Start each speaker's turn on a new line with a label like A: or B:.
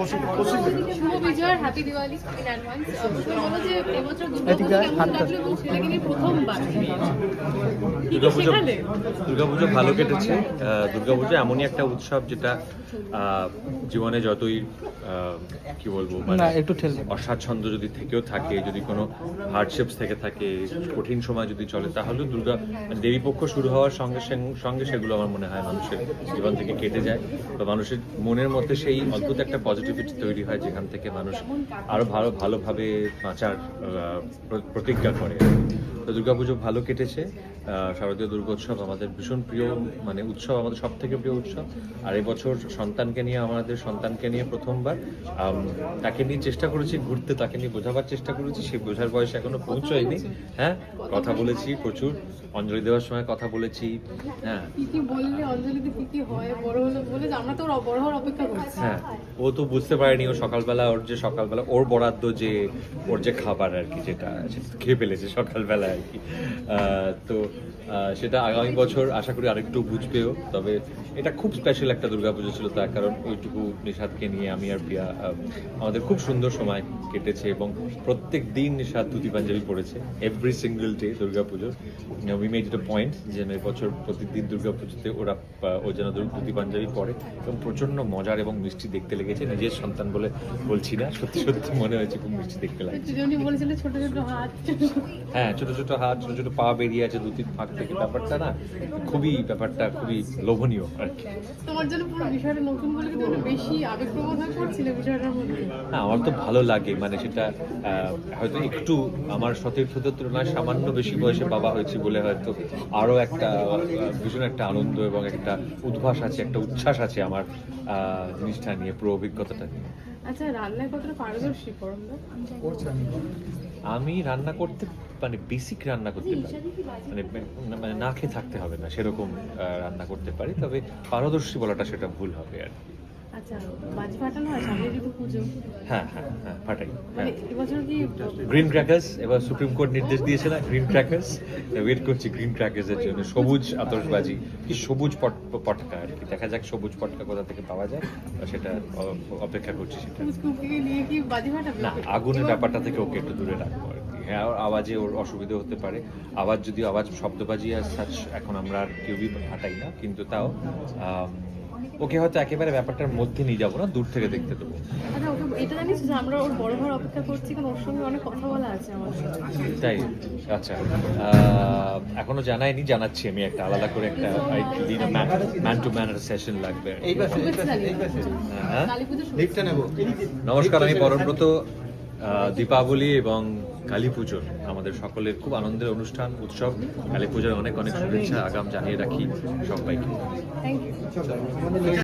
A: শুভ বিজয় happy Diwali in advance প্রথমে বলো যে এবছর দুর্গাপূজা কেমন লাগল এবং সেটাকে নিয়ে প্রথমবার? কি কি
B: দুর্গাপুজো দুর্গাপুজো ভালো কেটেছে। দুর্গাপুজো এমনই একটা উৎসব যেটা জীবনে যতই কি বলব মানে
C: একটু।
B: অস্বাচ্ছন্দ্য যদি থেকেও থাকে যদি কোনো হার্ডশিপস থেকে থাকে কঠিন সময় যদি চলে তাহলেও দুর্গা মানে দেবীপক্ষ শুরু হওয়ার সঙ্গে সঙ্গে- সঙ্গে সেগুলো আমার মনে হয় মানুষের জীবন থেকে কেটে যায়। বা মানুষের মনের মধ্যে সেই অদ্ভুত একটা পজিটিভিটি তৈরি হয় যেখান থেকে মানুষ আরও ভালো ভালোভাবে বাঁচার প্রতিজ্ঞা করে। দুর্গাপুজো ভালো কেটেছে। শারদীয় দুর্গোৎসব আমাদের ভীষণ প্রিয় মানে উৎসব আমাদের সব থেকে প্রিয় উৎসব। আর এবছর সন্তানকে নিয়ে আমাদের সন্তানকে নিয়ে প্রথমবার তাকে নিয়ে চেষ্টা করেছি ঘুরতে তাকে নিয়ে বোঝাবার চেষ্টা করেছি সে বোঝার বয়সে এখনও পৌঁছয়নি। হ্যাঁ কথা বলেছি প্রচুর অঞ্জলি দেওয়ার সময় কথা বলেছি। হ্যাঁ।
A: হয় তো
B: হ্যাঁ ও তো বুঝতে পারেনি ও সকালবেলা ওর যে সকালবেলা ওর বরাদ্দ যে ওর যে খাবার আর কি যেটা খেয়ে ফেলেছে সকালবেলা আর কি তো সেটা আগামী বছর আশা করি আরেকটু বুঝবেও তবে এটা খুব স্পেশাল একটা দুর্গাপুজো ছিল তার কারণ ওইটুকু নিষাদকে নিয়ে আমি আর প্রিয়া আমাদের খুব সুন্দর সময় কেটেছে এবং প্রত্যেক দিন নিষাদ ধুতি পাঞ্জাবি পড়েছে every single day Durga Puja. We made it a point যে বছর প্রতিদিন দুর্গাপুজোতে ওরা ও যেন ধুতি পাঞ্জাবি পরে এবং প্রচণ্ড মজার এবং মিষ্টি দেখতে লেগেছে। নিজের সন্তান বলে বলছি না সত্যি সত্যি মনে হয়েছে খুব মিষ্টি দেখতে লাগছে।
A: হ্যাঁ ছোট ছোট
B: ছোট হাত ছোট ছোট পা বেরিয়ে আছে দু তিন ফাঁক থেকে। ব্যাপারটা না খুবই ব্যাপারটা খুবই লোভনীয় আর কি।
A: তোমার জন্য পুরো বিষয়টা নতুন বলে কিন্তু বেশি আবেগপ্রবণ হয়ে পড়ছিলে বিষয়টার মধ্যে।
B: না আমার তো ভালো লাগে মানে সেটা হয়তো একটু আমার সতীর্থদের তুলনায় সামান্য বেশি বয়সে বাবা হয়েছি বলে হয়তো আরও একটা ভীষণ একটা আনন্দ এবং একটা উদ্ভাস আছে একটা উচ্ছ্বাস আছে আমার আহ, জিনিসটা নিয়ে পুরো অভিজ্ঞতাটা নিয়ে।
A: আচ্ছা রান্নায় কতটা পারদর্শী
B: আমি। রান্না করতে মানে বেসিক রান্না করতে পারি। মানে মানে না খেয়ে থাকতে হবে না সেরকম রান্না করতে পারি। তবে পারদর্শী বলাটা সেটা ভুল হবে আর কি।
A: আচ্ছা হয়
B: হ্যাঁ হ্যাঁ হ্যাঁ ফাটাই
A: মানে
B: হ্যাঁ গ্রিন ক্র্যাকার্স এবার সুপ্রিম কোর্ট নির্দেশ দিয়েছে না? গ্রিন ক্র্যাকার্স ওয়েট করছি গ্রিন জন্য। সবুজ আতশবাজি কি সবুজ পট- পটকা আর কি। দেখা যাক সবুজ পটকা কোথা থেকে পাওয়া যায় সেটা অপেক্ষা করছি সেটা। না আগুনের ব্যাপারটা থেকে ওকে একটু দূরে রাখব হ্যাঁ আওয়াজে ওর অসুবিধে হতে পারে। আওয়াজ যদি আওয়াজ শব্দবাজি আর সাচ এখন আমরা আর কেউই ফাটাই না কিন্তু তাও ওকে হয়তো একেবারে ব্যাপারটার মধ্যে নিয়ে যাব না দূর থেকে দেখতে দেবো।
A: আচ্ছা এটা জানিস যে আমরা ওর বড় হওয়ার অপেক্ষা করছি কারণ ওর সঙ্গে অনেক কথা বলা আছে আমার
B: তাই? আচ্ছা এখনও জানাইনি জানাচ্ছি আমি একটা আলাদা করে একটা ম্যান টু ম্যান সেশন লাগবে। হ্যাঁ? নমস্কার আমি পরমব্রত দীপাবলি এবং কালী পুজোর আমাদের সকলের খুব আনন্দের অনুষ্ঠান, উৎসব। কালী পুজোর অনেক অনেক শুভেচ্ছা, আগাম জানিয়ে রাখি সবাইকে।